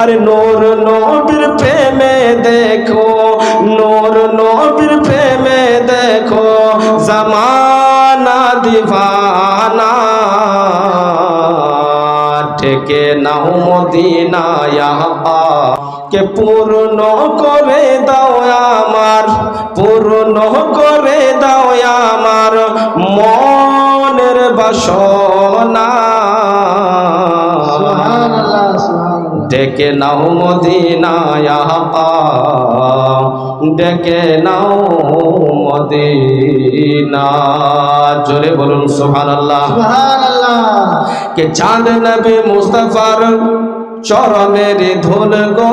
আরে নোর নবীর প্রেমে দেখো, নোর নবীর প্রেমে দেখো, জামানা দিবানা। ঠেকে নাও মদিনায়া কে পূর্ণ করে দাও আমার, পূর্ণ করে দাও আমার মনের বাসনা। ডেকে নাও মদিনায়া ডেকে নাও মদিনা। জোরে বলুন সোহান আল্লাহ কে চাঁদ নবী মুস্তফার চরণের ধুল গো।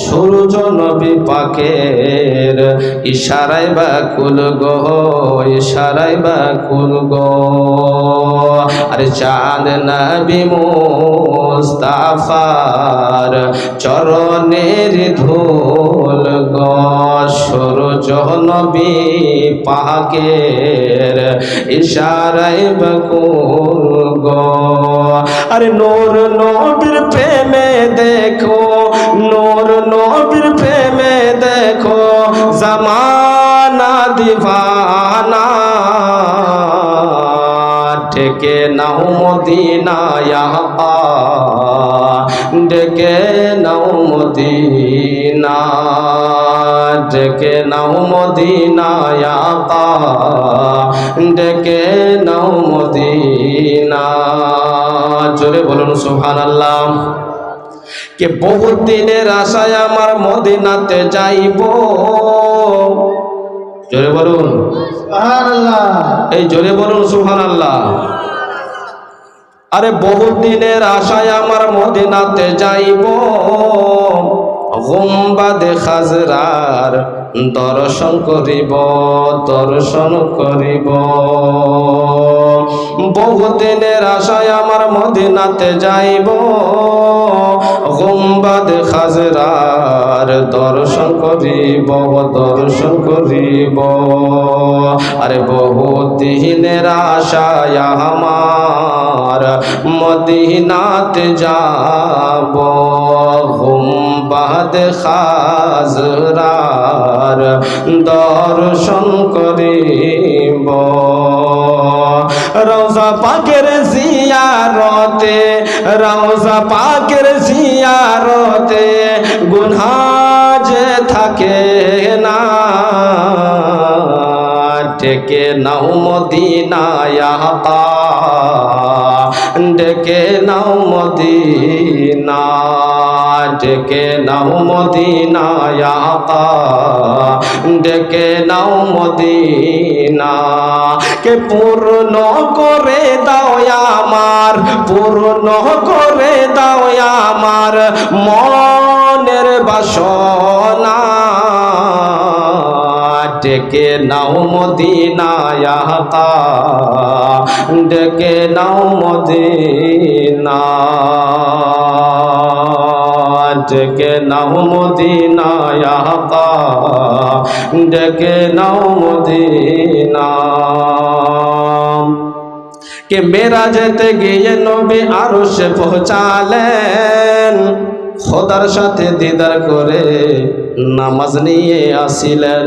সূর্য নবী পাকের। ইশারায় বাকুল গো, ইশারায় বাকুল গো। আরে চাঁদ নবী মুস্তাফার চরণের ধুল গো। সূর্য নবী পাকের ইশারায় বাকুল গো। আরে নূর নবীর প্রেমে দেখো ডেকে নাও মদিনায়া ডেকে নাও মদিনা ডেকে নাও মদিনায়া ডেকে নাও মদিনা জোরে বলুন, সুবহানাল্লাহ। কে বহুত দিনের আশায় আমার মদিনাতে যাইব। জোরে বলুন। এই জোরে বলুন সুহান আল্লাহ আরে বহুত দিনের আশায় আমার মদিনাতে যাইব। গোম্বাদে খাজরার দর্শন করিব দর্শন করিব। বহুদিনের আশায় আমার মদিনাতে যাইব। গোম্বাদ খাজরার দর্শন করিব দর্শন করিব। আরে বহুদিনের আশায় আমার মদিনাতে যাব। গোম্বাদ খাজরার দর্শন করিব। রওজা পাকের জিয়ারতে, রওজা পাকের জিয়ারতে ডেকে নাও মদিনায়া ডেকে নাও মদিনা, ডেকে নাও মদিনায়া ডেকে নাও মদিনা, কে পূর্ণ করে দাও আমার, পূর্ণ করে দাও আমার। ডেকে নাও মদিনায়া ডেকে নাও মদিনা। নাও মদিনায়া ডেকে নাও মদিনা। কে মেরা যেতে গিয়ে নবী আরও সে পৌঁছালেন। খোদার সাথে দিদার করে নামাজ নিয়ে আসিলেন।